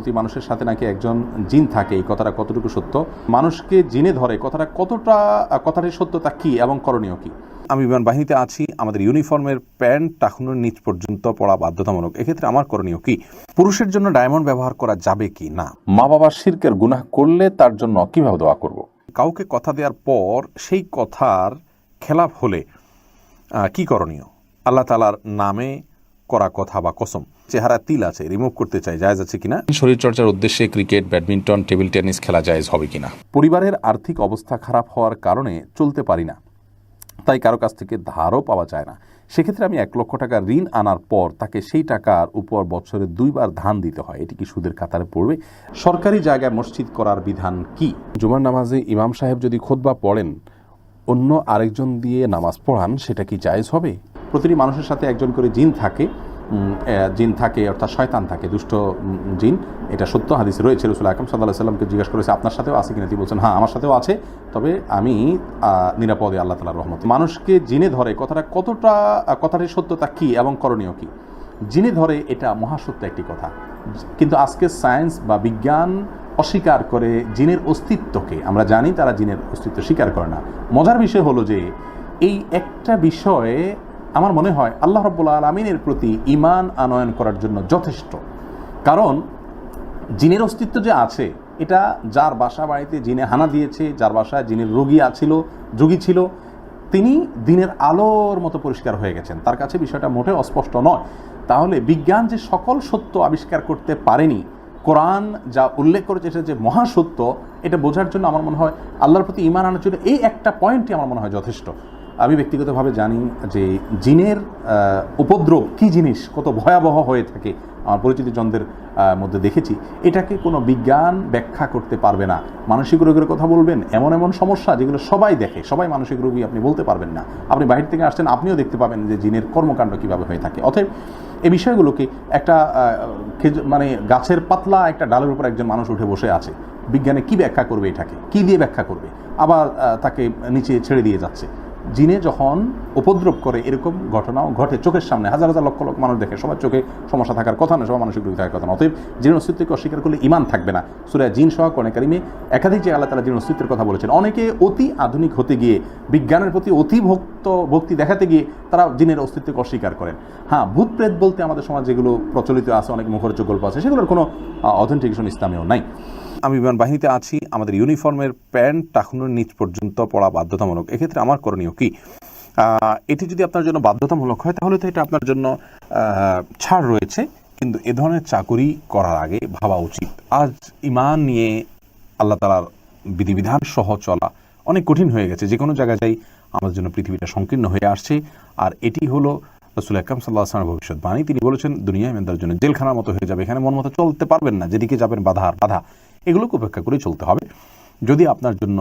প্রতি মানুষের সাথে নাকি একজন জিন থাকে এই কথাটা কতটুকু সত্য? মানুষকে জিনে ধরে কথাটা কতটা কথাটির সত্যতা কি এবং করণীয় কি? আমি বিমান বাহিনীতে আছি আমাদের ইউনিফর্মের প্যান্ট টাকুনোর নিচ পর্যন্ত পড়া বাধ্যতামূলক। এক্ষেত্রে আমার করণীয় কি? পুরুষের জন্য ডায়মন্ড ব্যবহার করা যাবে কি না? মা বাবার শিরকের গুনাহ করলে তার জন্য কীভাবে দোয়া করব? কাউকে কথা দেওয়ার পর সেই কথার খেলাপ হলে কি করণীয়? আল্লাহ তালার নামে করা কথা বা কসম। চেহারা তিল আছে রিমুভ করতে চাই জায়েজ আছে কিনা? শরীরচর্চার উদ্দেশ্যে ক্রিকেট ব্যাডমিন্টন টেবিল টেনিস খেলা জায়েজ হবে কিনা? পরিবারের আর্থিক অবস্থা খারাপ হওয়ার কারণে চলতে পারি না। তাই কারও কাছ থেকে ধারও পাওয়া যায় না। সেক্ষেত্রে আমি এক লক্ষ টাকা ঋণ আনার পর তাকে সেই টাকার উপর বছরে দুইবার ধান দিতে হয়। এটি কি সুদের কাতারে পড়বে? সরকারি জায়গায় মসজিদ করার বিধান কি? জুমার নামাজে ইমাম সাহেব যদি খোদবা পড়েন অন্য আরেকজন দিয়ে নামাজ পড়ান সেটা কি জায়েজ হবে? প্রতিটি মানুষের সাথে একজন করে জিন থাকে জিন থাকে, অর্থাৎ শয়তান থাকে, দুষ্ট জিন। এটা সত্য, হাদিস রয়েছে রসুল আকরম সাল্লাহ সাল্লামকে জিজ্ঞাসা করেছে, আপনার সাথেও আছে কিনা? তিনি বলছেন হ্যাঁ আমার সাথেও আছে, তবে আমি নিরাপদে, আল্লাহ তালার রহমত। মানুষকে জিনে ধরে, কথাটা কতটা কথাটির সত্যতা কী এবং করণীয় কী? জিনে ধরে, এটা মহাসত্য একটি কথা। কিন্তু আজকে সায়েন্স বা বিজ্ঞান অস্বীকার করে জিনের অস্তিত্বকে, আমরা জানি তারা জিনের অস্তিত্ব স্বীকার করে না। মজার বিষয় হলো যে, এই একটা বিষয়ে আমার মনে হয় আল্লাহ রব্বুল আলমিনের প্রতি ইমান আনয়ন করার জন্য যথেষ্ট। কারণ জিনের অস্তিত্ব যে আছে, এটা যার বাসা বাড়িতে জিনে হানা দিয়েছে, যার বাসায় জিনের রোগী আছিল যোগী ছিল, তিনি দিনের আলোর মতো পরিষ্কার হয়ে গেছেন। তার কাছে বিষয়টা মোটে অস্পষ্ট নয়। তাহলে বিজ্ঞান যে সকল সত্য আবিষ্কার করতে পারেনি, কোরআন যা উল্লেখ করেছে সেটা যে মহাসত্য এটা বোঝার জন্য আমার মনে হয় আল্লাহর প্রতি ইমান আনার জন্য এই একটা পয়েন্টই আমার মনে হয় যথেষ্ট। আমি ব্যক্তিগতভাবে জানি যে জিনের উপদ্রব কি জিনিস, কত ভয়াবহ হয়ে থাকে, আমার পরিচিত জনদের মধ্যে দেখেছি, এটাকে কোনো বিজ্ঞান ব্যাখ্যা করতে পারবে না। মানসিক রোগের কথা বলবেন, এমন এমন সমস্যা যেগুলো সবাই দেখে, সবাই মানসিক রোগী আপনি বলতে পারবেন না। আপনি বাইরে থেকে আসছেন, আপনিও দেখতে পাবেন যে জিনের কর্মকাণ্ড কীভাবে হয়ে থাকে। অতএব এই বিষয়গুলোকে একটা মানে গাছের পাতলা একটা ডালের উপর একজন মানুষ উঠে বসে আছে। বিজ্ঞানে কি ব্যাখ্যা করবে এটাকে? কি দিয়ে ব্যাখ্যা করবে? আবার তাকে নিচে ছেড়ে দিয়ে যাচ্ছে। জিনে যখন উপদ্রব করে, এরকম ঘটনাও ঘটে চোখের সামনে। হাজার হাজার লক্ষ লক্ষ মানুষ দেখে, সবার চোখে সমস্যা থাকার কথা নয়, সবার মানসিক রোগ থাকার কথা না অতএব জিনের অস্তিত্বকে অস্বীকার করলে ইমান থাকবে না। সুরা জিন সহ কোরআন কারিমে একাধিক যে আল্লাহ তালা জিনের অস্তিত্বের কথা বলেছেন, অনেকে অতি আধুনিক হতে গিয়ে, বিজ্ঞানের প্রতি অতি ভক্ত, ভক্তি দেখাতে গিয়ে তারা জিনের অস্তিত্বকে অস্বীকার করেন। হ্যাঁ ভূত প্রেত বলতে আমাদের সমাজ যেগুলো প্রচলিত আছে, অনেক মুখরোচক গল্প আছে, সেগুলোর কোনো অথেন্টিকেশন ইসলামেও নাই। আমি বিমান বাহিনীতে আছি, আমাদের ইউনিফর্মের প্যান্ট টাকুনোর নিচ পর্যন্ত পড়া বাধ্যতামূলক। এক্ষেত্রে আমার করণীয় কি? এটি যদি আপনার জন্য বাধ্যতামূলক হয়, তাহলে তো এটা আপনার জন্য ছাড় রয়েছে, কিন্তু এ ধরনের চাকুরি করার আগে ভাবা উচিত। আজ ইমান নিয়ে আল্লাহ তালার বিধিবিধান সহ চলা অনেক কঠিন হয়ে গেছে। যে কোনো জায়গায় যাই, আমাদের জন্য পৃথিবীটা সংকীর্ণ হয়ে আসছে। আর এটি হলো রসুল আকরাম সাল্লাহ আসলামের ভবিষ্যৎবাণী। তিনি বলেছেন, দুনিয়া মেন্দার জন্য জেলখানার মতো হয়ে যাবে। এখানে মন মতো চলতে পারবেন না। যেদিকে যাবেন বাধা আর বাধা। এগুলোকে উপেক্ষা করে চলতে হবে। যদি আপনার জন্য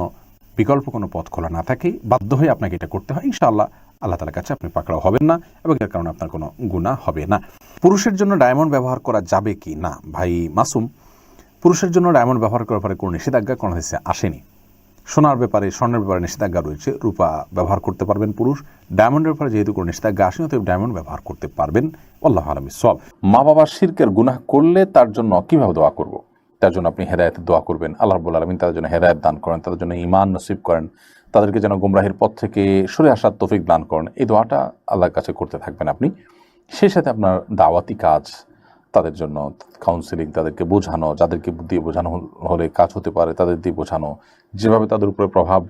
বিকল্প কোনো পথ খোলা না থাকে, বাধ্য হয়ে আপনাকে এটা করতে হয়। ইনশাআল্লাহ আল্লাহ তালার কাছে আপনি পাকড়াও হবেন না এবং এর কারণে আপনার কোনো গুণা হবে না। পুরুষের জন্য ডায়মন্ড ব্যবহার করা যাবে কি না? ভাই মাসুম, পুরুষের জন্য ডায়মন্ড ব্যবহার করার পরে কোনো নিষেধাজ্ঞা কোনো দেশে আসেনি। সোনার ব্যাপারে, স্বর্ণের ব্যাপারে নিষেধাজ্ঞা রয়েছে। রূপা ব্যবহার করতে পারবেন পুরুষ। ডায়মন্ডের ব্যাপারে যেহেতু কোনো নিষেধাজ্ঞা আসেনি, অতএব ডায়মন্ড ব্যবহার করতে পারবেন। আল্লাহ আলমী সব মা বাবার শিরকের গুনাহ করলে তার জন্য কীভাবে দোয়া করব? তার জন্য আপনি হেদায়তের দোয়া করবেন। আল্লাহ রব্বুল আলমিন তাদের জন্য হেদায়ত দান করেন, তাদের জন্য ইমান নসিব করেন, তাদেরকে যেন গুমরাহের পথ থেকে সরে আসার তফিক দান করেন। এই দোয়াটা আল্লাহর কাছে করতে থাকবেন আপনি। সেই সাথে আপনার দাওয়াতি কাজ তাদের জন্য কাউন্সিলিং তাদেরকে বোঝানো, যাদেরকে দিয়ে বোঝানো হলে কাজ হতে পারে, তাদের দিয়ে বোঝানো, যেভাবে তাদের উপরে প্রভাব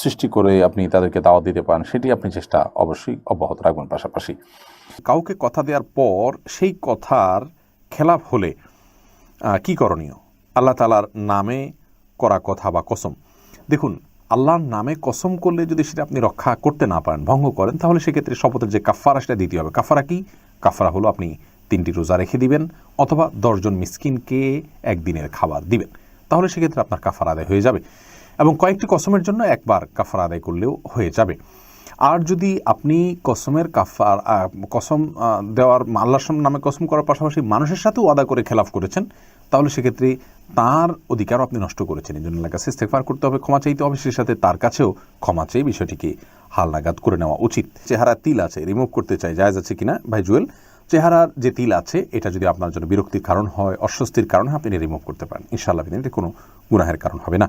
সৃষ্টি করে আপনি তাদেরকে দাওয়াত দিতে পারেন, সেটি আপনি চেষ্টা অবশ্যই অব্যাহত রাখবেন। পাশাপাশি কাউকে কথা দেওয়ার পর সেই কথার খেলাপ হলে কি করণীয়? আল্লাহ তালার নামে করা কথা বা কসম। দেখুন, আল্লাহর নামে কসম করলে যদি সেটা আপনি রক্ষা করতে না পারেন, ভঙ্গ করেন, তাহলে সেক্ষেত্রে শপথের যে কাফারা সেটা দিতে হবে। কাফারা কি? কাফারা হলো আপনি তিনটি রোজা রেখে দিবেন অথবা দশজন মিসকিনকে একদিনের খাবার দিবেন। তাহলে সেক্ষেত্রে আপনার কাফার আদায় হয়ে যাবে। এবং কয়েকটি কসমের জন্য একবার কাফার আদায় করলেও হয়ে যাবে। আর যদি আপনি কসমের কাফার কসম দেওয়ার আল্লাহর নামে কসম করার পাশাপাশি মানুষের সাথেও আদা করে খেলাফ করেছেন, তাহলে সেক্ষেত্রে তার অধিকারও আপনি নষ্ট করেছেন। এই জন্য কাছে ইস্তেফার করতে হবে, ক্ষমা চাইতে হবে, সেই সাথে তার কাছেও ক্ষমা চেয়ে বিষয়টিকে হালনাগাদ করে নেওয়া উচিত। চেহারা তিল আছে রিমুভ করতে চাই, জায়জ আছে কিনা? ভাই জুয়েল, চেহারার যে তিল আছে, এটা যদি আপনার জন্য বিরক্তির কারণ হয়, অস্বস্তির কারণ হয়, আপনি রিমুভ করতে পারেন। ইনশাআল্লাহ এটা কোনো গুনাহের কারণ হবে না।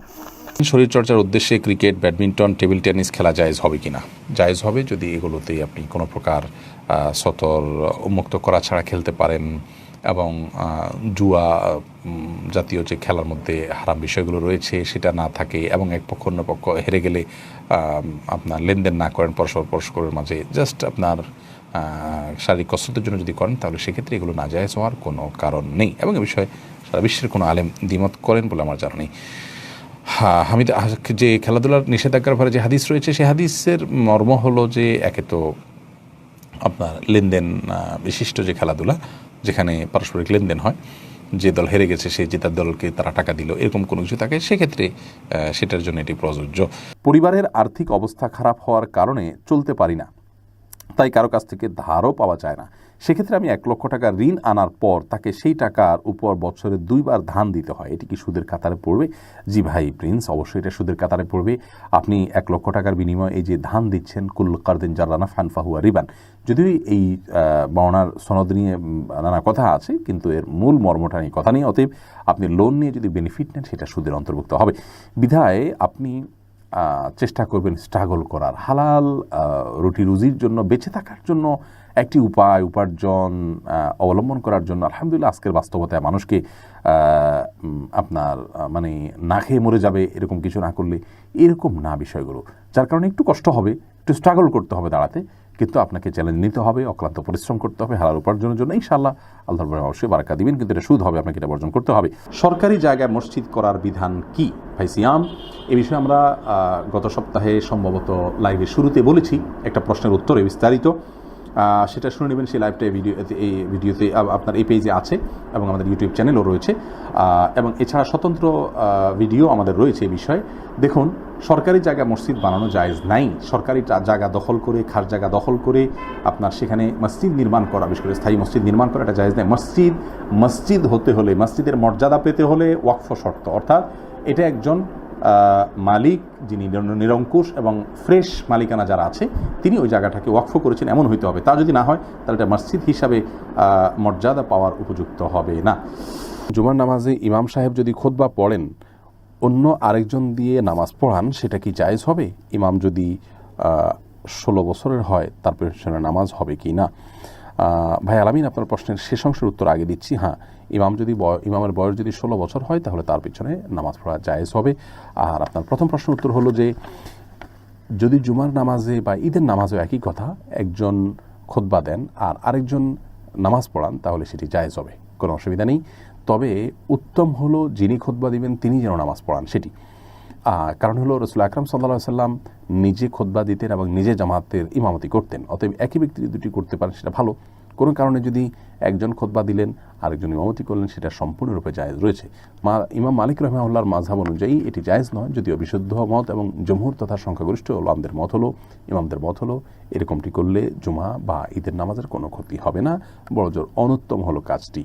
শরীরচর্চার উদ্দেশ্যে ক্রিকেট, ব্যাডমিন্টন, টেবিল টেনিস খেলা জায়েজ হবে কিনা? জায়েজ হবে যদি এগুলোতে আপনি কোনো প্রকার সতর উন্মুক্ত করা ছাড়া খেলতে পারেন এবং জুয়া জাতীয় যে খেলার মধ্যে হারাম বিষয়গুলো রয়েছে সেটা না থাকে এবং এক পক্ষ অন্য পক্ষ হেরে গেলে আপনার লেনদেন না করেন পরস্পর পরস্পরের মাঝে, জাস্ট আপনার শারীরিক কসরতের জন্য যদি করেন তাহলে সেক্ষেত্রে এগুলো না জায়েজ হওয়ার কোনো কারণ নেই এবং এ বিষয়ে সারা বিশ্বের কোনো আলেম দ্বিমত করেন বলে আমার জানা নেই। হ্যাঁ হামিদ যে খেলাধুলার নিষেধাজ্ঞার ব্যাপারে যে হাদিস রয়েছে, সে হাদিসের মর্ম হলো যে একে তো আপনার লেনদেন বিশিষ্ট যে খেলাধুলা, যেখানে পারস্পরিক লেনদেন হয়, যে দল হেরে গেছে, সে জেতার দলকে তারা টাকা দিল, এরকম কোনো কিছু থাকে, সেক্ষেত্রে সেটার জন্য এটি প্রযোজ্য। পরিবারের আর্থিক অবস্থা খারাপ হওয়ার কারণে চলতে পারি না। তাই কারও কাছ থেকে ধারও পাওয়া যায় না। সেক্ষেত্রে আমি এক লক্ষ টাকা ঋণ আনার পর তাকে সেই টাকার উপর বছরে দুইবার ধান দিতে হয়। এটি কি সুদের কাতারে পড়বে? জি ভাই, প্রিন্স, অবশ্যই এটা সুদের কাতারে পড়বে। আপনি এক লক্ষ টাকার বিনিময়ে এই যে ধান দিচ্ছেন, কুল কারদিন জারানা ফানফাহুয়া রিবান। যদিও এই বর্ণার সনদ নিয়ে নানা কথা আছে, কিন্তু এর মূল মর্মটা নিয়ে কথা নেই। অতএব আপনি লোন নিয়ে যদি বেনিফিট নেন, সেটা সুদের অন্তর্ভুক্ত হবে। বিধায় আপনি চেষ্টা করবেন স্ট্রাগল করার। হালাল রুটি রুজির জন্য, বেঁচে থাকার জন্য একটি উপায়, উপার্জন অবলম্বন করার জন্য আলহামদুলিল্লাহ আজকের বাস্তবতায় মানুষকে আপনার মানে না খেয়ে মরে যাবে এরকম কিছু না করলে এরকম না বিষয়গুলো। যার কারণে একটু কষ্ট হবে, একটু স্ট্রাগল করতে হবে দাঁড়াতে। কিন্তু আপনাকে চ্যালেঞ্জ নিতে হবে, অক্লান্ত পরিশ্রম করতে হবে, হালাল উপার্জনের জন্য ইনশাল্লাহ আল্লাহর ভাই অবশ্যই বারাকা দিবেন, কিন্তু এটা সুদ হবে, আপনাকে এটা বর্জন করতে হবে। সরকারি জায়গায় মসজিদ করার বিধান কি? ভাই সিয়াম, এ বিষয়ে আমরা গত সপ্তাহে সম্ভবত লাইভের শুরুতে বলেছি, একটা প্রশ্নের উত্তরে বিস্তারিত। সেটা শুনে নেবেন, সেই লাইভটা এই ভিডিও এই ভিডিওতে আপনার এই পেজে আছে এবং আমাদের ইউটিউব চ্যানেলও রয়েছে। এবং এছাড়া স্বতন্ত্র ভিডিও আমাদের রয়েছে এই বিষয়ে। দেখুন, সরকারি জায়গা মসজিদ বানানো জায়েজ নাই। সরকারি জায়গা দখল করে খার জায়গা দখল করে আপনার সেখানে মসজিদ নির্মাণ করা, বিশেষ করে স্থায়ী মসজিদ নির্মাণ করা এটা জায়েজ নাই। মসজিদ মসজিদ হতে হলে, মসজিদের মর্যাদা পেতে হলে ওয়াকফ শর্ত, অর্থাৎ এটা একজন মালিক যিনি নিরঙ্কুশ এবং ফ্রেশ মালিকানা যারা আছে, তিনি ওই জায়গাটাকে ওয়াকফ করেছেন, এমন হইতে হবে। তা যদি না হয়, তাহলে এটা মসজিদ হিসাবে মর্যাদা পাওয়ার উপযুক্ত হবে না। জুমার নামাজে ইমাম সাহেব যদি খোদবা পড়েন, অন্য আরেকজন দিয়ে নামাজ পড়ান, সেটা কি জায়েজ হবে? ইমাম যদি ষোলো বছরের হয়, তার পেছনে নামাজ হবে কি না? ভাই আলামিন, আপনার প্রশ্নের শেষ অংশের উত্তর আগে দিচ্ছি। হ্যাঁ ইমাম যদি ইমামের বয়স যদি ষোলো বছর হয়, তাহলে তার পিছনে নামাজ পড়া জায়েজ হবে। আর আপনার প্রথম প্রশ্নের উত্তর হলো যে, যদি জুমার নামাজে বা ঈদের নামাজেও একই কথা, একজন খোদবা দেন আর আরেকজন নামাজ পড়ান, তাহলে সেটি জায়েজ হবে। কোনো অসুবিধা নেই। তবে উত্তম হলো যিনি খোদবা দিবেন, তিনি যেন নামাজ পড়ান, সেটি। কারণ হলো রসুল আকরাম সাল্লা সাল্লাম নিজে খোদবা দিতেন এবং নিজে জামাতের ইমামতি করতেন। অতএব একই ব্যক্তি দুটি করতে পারেন, সেটা ভালো। কোনো কারণে যদি একজন খোদবা দিলেন, আরেকজন ইমামতি করলেন, সেটা সম্পূর্ণরূপে জায়েজ রয়েছে। মা, ইমাম মালিক রহমাউল্লাহর মাঝহাব অনুযায়ী এটি জায়েজ নয়, যদিও বিশুদ্ধ মত এবং জমহুর তথা সংখ্যাগরিষ্ঠ ওলামদের মত হলো, ইমামদের মত হলো, এরকমটি করলে জুমা বা ঈদের নামাজের কোনো ক্ষতি হবে না বড়জোর অনুত্তম হলো কাজটি।